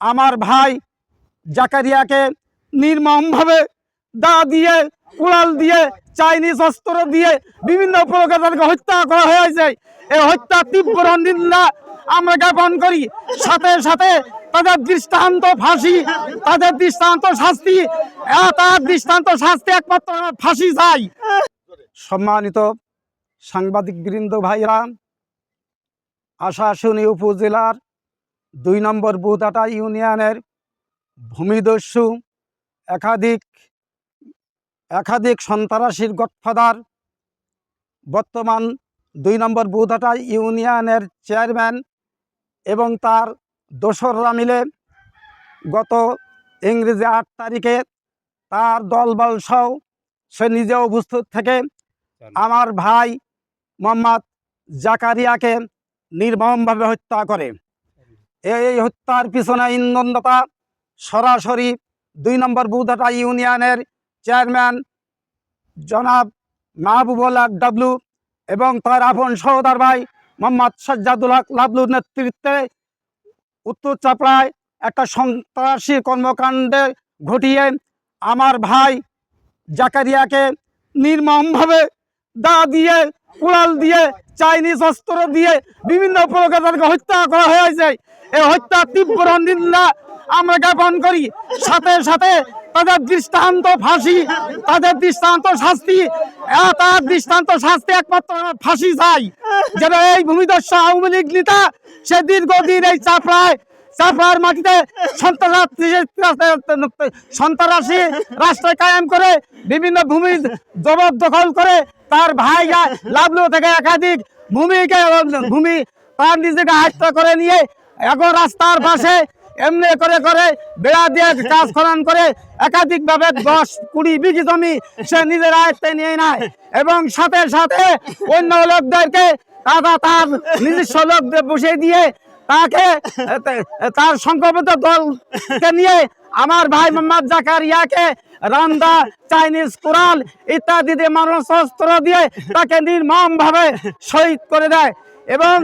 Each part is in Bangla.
আমার ভাই জাকারিয়াকে নির্মমভাবে দা দিয়ে কুড়াল দিয়ে, চাইনিজ অস্ত্র দিয়ে বিভিন্ন প্রকার তাদেরকে হত্যা করা হয়েছে। এই হত্যা তীব্র নিন্দা আমরা জ্ঞাপন করি। সাথে সাথে তাদের দৃষ্টান্ত ফাঁসি, তাদের দৃষ্টান্ত শাস্তি তার দৃষ্টান্ত শাস্তি একমাত্র ফাঁসি চাই। সম্মানিত সাংবাদিক বৃন্দ ভাইরা আশাশুনি উপজেলার দুই নম্বর বুদাটা ইউনিয়নের ভূমিদস্যু একাধিক একাধিক সন্ত্রাসীর গডফাদার। বর্তমান দুই নম্বর বুদাটা ইউনিয়নের চেয়ারম্যান এবং তার দোসররা মিলে গত ইংরেজি আট তারিখে তার দলবল সহ সে নিজে উপস্থিত থেকে আমার ভাই মোহাম্মদ জাকারিয়াকে নির্মমভাবে হত্যা করে। এই হত্যার পিছনে ইন্ধনদাতা সরাসরি দুই নম্বর বুধাটা ইউনিয়নের চেয়ারম্যান জনাব মাহবুবুল হক ডাবলু এবং তার আপন সহদার ভাই মোহাম্মদ সাজ্জাদুল হক লাবলুর নেতৃত্বে উত্তর চাপড়ায় একটা সন্ত্রাসী কর্মকাণ্ডে ঘটিয়ে আমার ভাই জাকারিয়াকে নির্মমভাবে দা দিয়ে, কুড়াল দিয়ে, চাইনিজ অস্ত্র দিয়ে বিভিন্ন প্রকার তাদেরকে হত্যা করা হয়েছে। এই হত্যা তীব্র নিন্দা আমরা জ্ঞাপন করি। সাথে সাথে তাদের দৃষ্টান্ত ফাঁসি, তাদের দৃষ্টান্ত শাস্তি তার দৃষ্টান্ত শাস্তি একমাত্র ফাঁসি চাই। যেন এই ভূমিদস্য আওয়ামী লীগ নেতা সে দীর্ঘদিন এই চাপড়ায়, চাপড়ার মাটিতে সন্ত্রাসী রাষ্ট্র কায়েম করে, বিভিন্ন ভূমি জবরদখল করে, তার ভাই লাভলু থেকে একাধিক ভূমিকে ভূমি তার নিজেকে আয়ত্ত করে নিয়ে এখন রাস্তার পাশে এমনি করে করে বেড়া দিয়ে কাজ খনন করে একাধিকভাবে দশ কুড়ি বিঘি জমি সে নিজের আয়ত্তে নিয়ে নেয়। এবং সাথে সাথে অন্য লোকদেরকে তারা তার নিজস্ব লোকদের বসিয়ে দিয়ে তাকে তার সংখ্যাবদ্ধ দলকে নিয়ে আমার ভাই মোহাম্মদ জাকারিয়াকে রান্দা, চাইনিজ কোরআন ইত্যাদি দিয়ে অস্ত্র দিয়ে তাকে নির্মম ভাবে শহীদ করে দেয়। এবং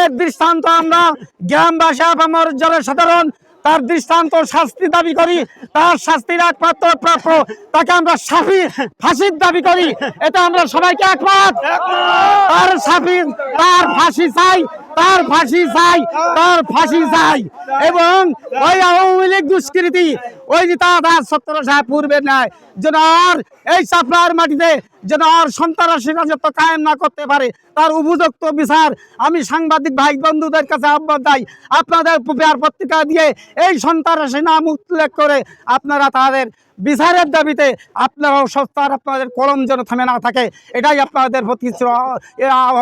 এর দৃষ্টান্ত আমরা গ্রামবাসী আমার জনসাধারণ, তার দৃষ্টান্ত শাস্তি দাবি করি, তার শাস্তির একমাত্র প্রাপ্য তাকে আমরা সাফি, ফাঁসির দাবি করি। এটা আমরা সবাইকে একমত। তার সাফি, তার ফাঁসি চাই, তার ফাঁসি চাই, তার ফাঁসি চাই। এবং ওই আওয়ামী লীগ দুষ্কৃতি, ওই যে তার সত্তর সাহেব পূর্বের ন্যায় যেন আর এই চাপড়ার মাটিতে যেন আর সন্ত্রাসী রাজত্ব কায়েম না করতে পারে। তার উপযুক্ত বিচার আমি সাংবাদিক ভাই বন্ধুদের কাছে আহ্বান দেয় আপনাদের পেপার পত্রিকা দিয়ে এই সন্ত্রাসী নাম উল্লেখ করে আপনারা তাদের বিচারের দাবিতে আপনারাও সস্তার আপনাদের কলম যেন থেমে না থাকে। এটাই আপনাদের প্রতি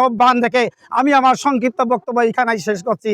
আহ্বান দেখে আমি আমার সংক্ষিপ্ত বক্তব্য এখানেই শেষ করছি।